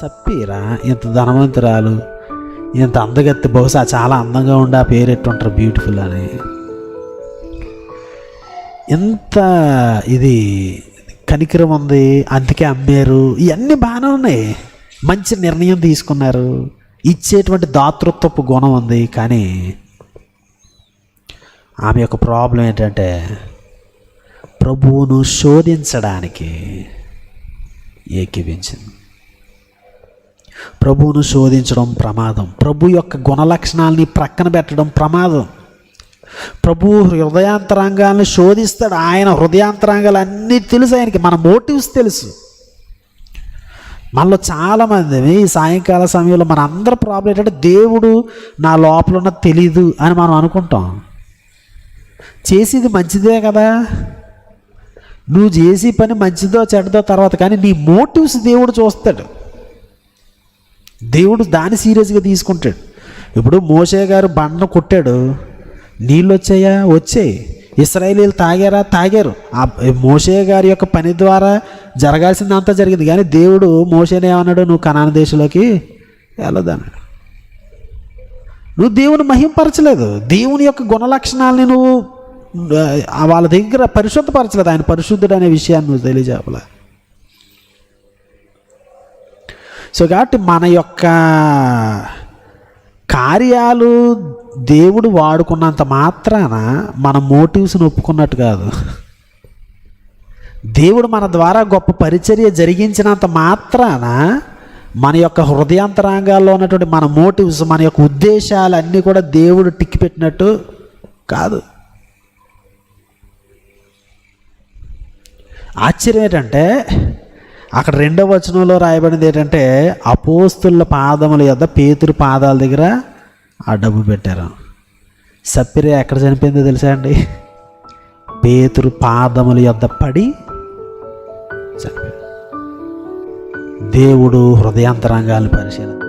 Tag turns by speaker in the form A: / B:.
A: Sapphira ఇంత ధనవంతురాలు ఇంత అందగత్తి బహుశా చాలా అందంగా ఉండి ఆ పేరు ఎట్టుంటారు బ్యూటిఫుల్ అని. ఎంత ఇది కనికరం ఉంది అందుకే అమ్మారు ఇవన్నీ బాగానే ఉన్నాయి. మంచి నిర్ణయం తీసుకున్నారు. ఇచ్చేటువంటి దాతృత్వపు గుణం ఉంది కానీ ఆమె యొక్క ప్రాబ్లం ఏంటంటే ప్రభువును శోధించడానికి ఏకీవించింది ప్రభువును శోధించడం ప్రమాదం. ప్రభు యొక్క గుణలక్షణాలని ప్రక్కన పెట్టడం ప్రమాదం. ప్రభు హృదయాంతరాంగాలను శోధిస్తాడు. ఆయన హృదయాంతరాంగాలు అన్నీ తెలుసు ఆయనకి. మన మోటివ్స్ తెలుసు. మనలో చాలామంది ఈ సాయంకాల సమయంలో మన అందరి ప్రాబ్లం ఏంటంటే దేవుడు నా లోపల ఉన్న తెలీదు అని మనం అనుకుంటాం. చేసేది మంచిదే కదా? నువ్వు చేసే పని మంచిదో చెడ్డదో తర్వాత కానీ నీ మోటివ్స్ దేవుడు చూస్తాడు. దేవుడు దాన్ని సీరియస్గా తీసుకుంటాడు. ఇప్పుడు మోషే గారు బండను కొట్టాడు. నీళ్ళు వచ్చాయా? వచ్చాయి ఇస్రాయేలీలు తాగారా? తాగారు. ఆ మోషే గారి యొక్క పని ద్వారా జరగాల్సిందంతా జరిగింది. కానీ దేవుడు మోషేనే ఏమన్నాడు? నువ్వు కనాన దేశంలోకి వెళ్ళదన్నాడు నువ్వు దేవుని మహింపరచలేదు. దేవుని యొక్క గుణ లక్షణాలని నువ్వు వాళ్ళ దగ్గర పరిశుద్ధపరచలేదు ఆయన పరిశుద్ధుడు అనే విషయాన్ని నువ్వు తెలియజేపలే సో కాబట్టి మన యొక్క కార్యాలు దేవుడు వాడుకున్నంత మాత్రాన మన మోటివ్స్ని ఒప్పుకున్నట్టు కాదు. దేవుడు మన ద్వారా గొప్ప పరిచర్య జరిగించినంత మాత్రాన మన యొక్క హృదయాంతరాంగాల్లో ఉన్నటువంటి మన మోటివ్స్ మన యొక్క ఉద్దేశాలు అన్నీ కూడా దేవుడు టిక్కి పెట్టినట్టు కాదు. ఆశ్చర్యం ఏంటంటే అక్కడ రెండవ వచనంలో రాయబడింది ఏంటంటే అపోస్తుల పాదముల యొద్ద పేతురు పాదాల దగ్గర ఆ డబ్బు పెట్టారు. సప్పిరే ఎక్కడ చనిపోయిందో తెలుసా అండి? పేతురు పాదముల యొద్ద పడి చనిపోయాడు దేవుడు హృదయాంతరంగాలను పరిశీలన